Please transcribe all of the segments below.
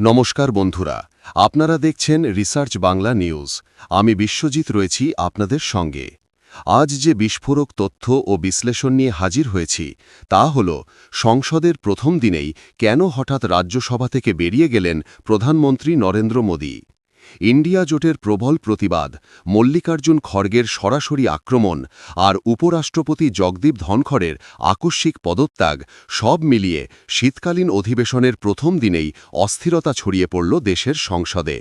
নমস্কার বন্ধুরা, আপনারা দেখছেন রিসার্চ বাংলা নিউজ। আমি বিশ্বজিৎ রয়েছি আপনাদের সঙ্গে। আজ যে বিস্ফোরক তথ্য ও বিশ্লেষণ নিয়ে হাজির হয়েছি, তা হল, সংসদের প্রথম দিনেই কেন হঠাৎ রাজ্যসভা থেকে বেরিয়ে গেলেন প্রধানমন্ত্রী নরেন্দ্র মোদী? ইন্ডিয়া জোটের প্রবল প্রতিবাদ, মল্লিকার্জুন খড়গের সরাসরি আক্রমণ আর উপরাষ্ট্রপতি জগদীপ ধনখড়ের আকস্মিক পদত্যাগ সব মিলিয়ে শীতকালীন অধিবেশনের প্রথম দিনেই অস্থিরতা ছড়িয়ে পড়ল দেশের সংসদে।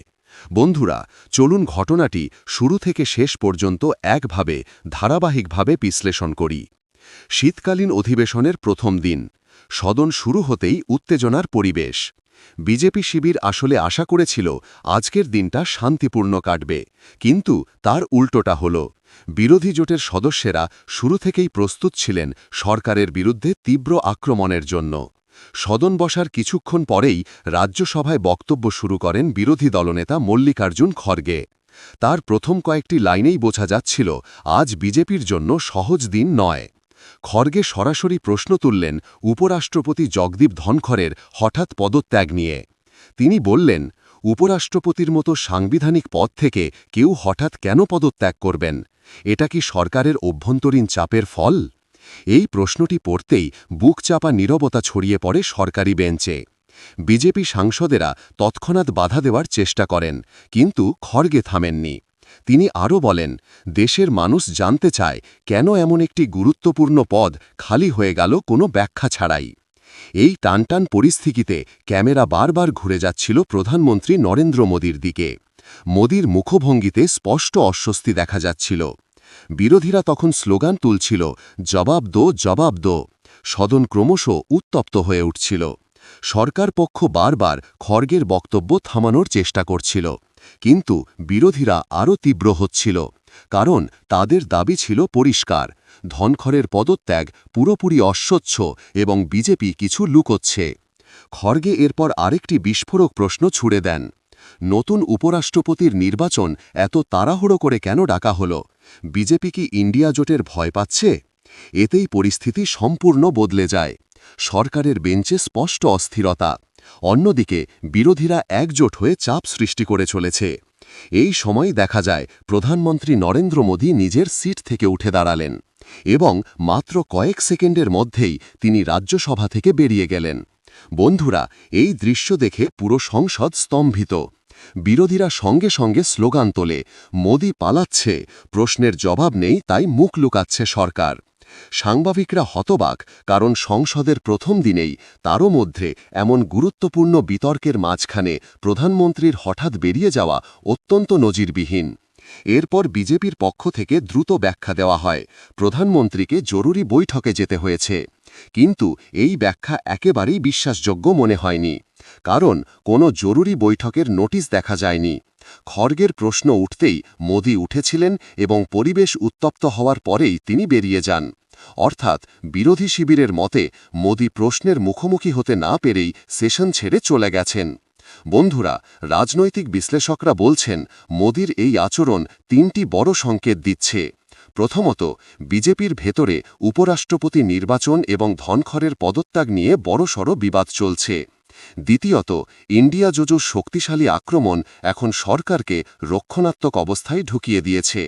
বন্ধুরা, চলুন ঘটনাটি শুরু থেকে শেষ পর্যন্ত একভাবে, ধারাবাহিকভাবে বিশ্লেষণ করি। শীতকালীন অধিবেশনের প্রথম দিন, সদন শুরু হতেই উত্তেজনার পরিবেশ। বিজেপি শিবির আসলে আশা করেছিল আজকের দিনটা শান্তিপূর্ণ কাটবে, কিন্তু তার উল্টোটা হল। বিরোধী জোটের সদস্যেরা শুরু থেকেই প্রস্তুত ছিলেন সরকারের বিরুদ্ধে তীব্র আক্রমণের জন্য। সদন বসার কিছুক্ষণ পরেই রাজ্যসভায় বক্তব্য শুরু করেন বিরোধী দলনেতা মল্লিকার্জুন খড়গে। তার প্রথম কয়েকটি লাইনেই বোঝা যাচ্ছিল, আজ বিজেপির জন্য সহজ দিন নয়। খড়গে সরাসরি প্রশ্ন তুললেন উপরাষ্ট্রপতি জগদীপ ধনখড়ের হঠাৎ পদত্যাগ নিয়ে। তিনি বললেন, উপরাষ্ট্রপতির মতো সাংবিধানিক পদ থেকে কেউ হঠাৎ কেন পদত্যাগ করবেন? এটা কি সরকারের অভ্যন্তরীণ চাপের ফল? এই প্রশ্নটি পড়তেই বুক চাপা নীরবতা ছড়িয়ে পড়ে সরকারি বেঞ্চে। বিজেপি সাংসদেরা তৎক্ষণাৎ বাধা দেওয়ার চেষ্টা করেন, কিন্তু খড়গে থামেননি। তিনি আরও বলেন, দেশের মানুষ জানতে চায় কেন এমন একটি গুরুত্বপূর্ণ পদ খালি হয়ে গেল কোনো ব্যাখ্যা ছাড়াই। এই টানটান পরিস্থিতিতে ক্যামেরা বারবার ঘুরে যাচ্ছিল প্রধানমন্ত্রী নরেন্দ্র মোদীর দিকে। মোদীর মুখভঙ্গিতে স্পষ্ট অস্বস্তি দেখা যাচ্ছিল। বিরোধীরা তখন স্লোগান তুলছিল, জবাব দো জবাব দো। সদন ক্রমশ উত্তপ্ত হয়ে উঠছিল। সরকার পক্ষ বারবার খড়গের বক্তব্য থামানোর চেষ্টা করছিল। কিন্তু বিরোধীরা আরও তীব্র হচ্ছিল, কারণ তাদের দাবি ছিল পরিষ্কার। ধনখড়ের পদত্যাগ পুরোপুরি অস্বচ্ছ এবং বিজেপি কিছু লুকোচ্ছে। খড়গে এরপর আরেকটি বিস্ফোরক প্রশ্ন ছুড়ে দেন। নতুন উপরাষ্ট্রপতির নির্বাচন এত তাড়াহুড়ো করে কেন ডাকা হল? বিজেপি কি ইন্ডিয়া জোটের ভয় পাচ্ছে? এতেই পরিস্থিতি সম্পূর্ণ বদলে যায়। সরকারের বেঞ্চে স্পষ্ট অস্থিরতা। অন্যদিকে, বিরোধীরা একজোট হয়ে চাপ সৃষ্টি করে চলেছে। এই সময় দেখা যায়, প্রধানমন্ত্রী নরেন্দ্র মোদী নিজের সিট থেকে উঠে দাঁড়ালেন এবং মাত্র কয়েক সেকেন্ডের মধ্যেই তিনি রাজ্যসভা থেকে বেরিয়ে গেলেন। বন্ধুরা, এই দৃশ্য দেখে পুরো সংসদ স্তম্ভিত। বিরোধীরা সঙ্গে সঙ্গে স্লোগান তোলে, মোদি পালাচ্ছে। প্রশ্নের জবাব নেই, তাই মুখ লুকাচ্ছে সরকার। সাংবাদিকরা হতবাক কারণ সংসদের প্রথম দিনেই তারও মধ্যে এমন গুরুত্বপূর্ণ বিতর্কের মাঝখানে প্রধানমন্ত্রীর হঠাৎ বেরিয়ে যাওয়া অত্যন্ত নজিরবিহীন। এরপর বিজেপির পক্ষ থেকে দ্রুত ব্যাখ্যা দেওয়া হয়, প্রধানমন্ত্রীকে জরুরি বৈঠকে যেতে হয়েছে। কিন্তু এই ব্যাখ্যা একেবারেই বিশ্বাসযোগ্য মনে হয়নি, কারণ কোনো জরুরি বৈঠকের নোটিশ দেখা যায়নি। খড়গের প্রশ্ন উঠতেই মোদি উঠেছিলেন এবং পরিবেশ উত্তপ্ত হওয়ার পরেই তিনি বেরিয়ে যান। অর্থাৎ বিরোধী শিবিরের মতে, মোদি প্রশ্নের মুখোমুখি হতে না পেরেই সেশন ছেড়ে চলে গেছেন। বন্ধুরা, রাজনৈতিক বিশ্লেষকরা বলছেন, মোদির এই আচরণ তিনটি বড় সংকেত দিচ্ছে। প্রথমত, বিজেপির ভেতরে উপরাষ্ট্রপতি নির্বাচন এবং ধনখরের পদত্যাগ নিয়ে বড়সড় বিবাদ চলছে। দ্বিতীয়ত, ইন্ডিয়া জোজোর শক্তিশালী আক্রমণ এখন সরকারকে রক্ষণাত্মক অবস্থায় ঢুকিয়ে দিয়েছে।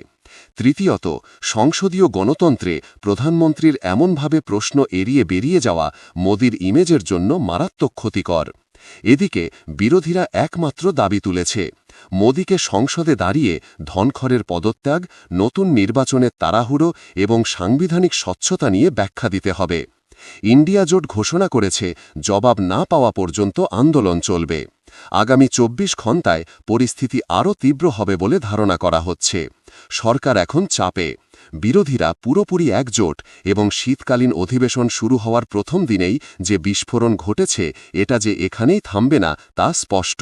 তৃতীয়ত, সংসদীয় গণতন্ত্রে প্রধানমন্ত্রীর এমনভাবে প্রশ্ন এড়িয়ে বেরিয়ে যাওয়া মোদির ইমেজের জন্য মারাত্মক ক্ষতিকর। এদিকে, বিরোধীরা একমাত্র দাবি তুলেছে, মোদীকে সংসদে দাঁড়িয়ে ধনখরের পদত্যাগ, নতুন নির্বাচনের তাড়াহুড়ো এবং সাংবিধানিক স্বচ্ছতা নিয়ে ব্যাখ্যা দিতে হবে। ইন্ডিয়া জোট ঘোষণা করেছে, জবাব না পাওয়া পর্যন্ত আন্দোলন চলবে। আগামী চব্বিশ ঘণ্টায় পরিস্থিতি আরও তীব্র হবে বলে ধারণা করা হচ্ছে। সরকার এখন চাপে। বিরোধীরা পুরোপুরি একজোট এবং শীতকালীন অধিবেশন শুরু হওয়ার প্রথম দিনেই যে বিস্ফোরণ ঘটেছে, এটা যে এখানেই থামবে না তা স্পষ্ট।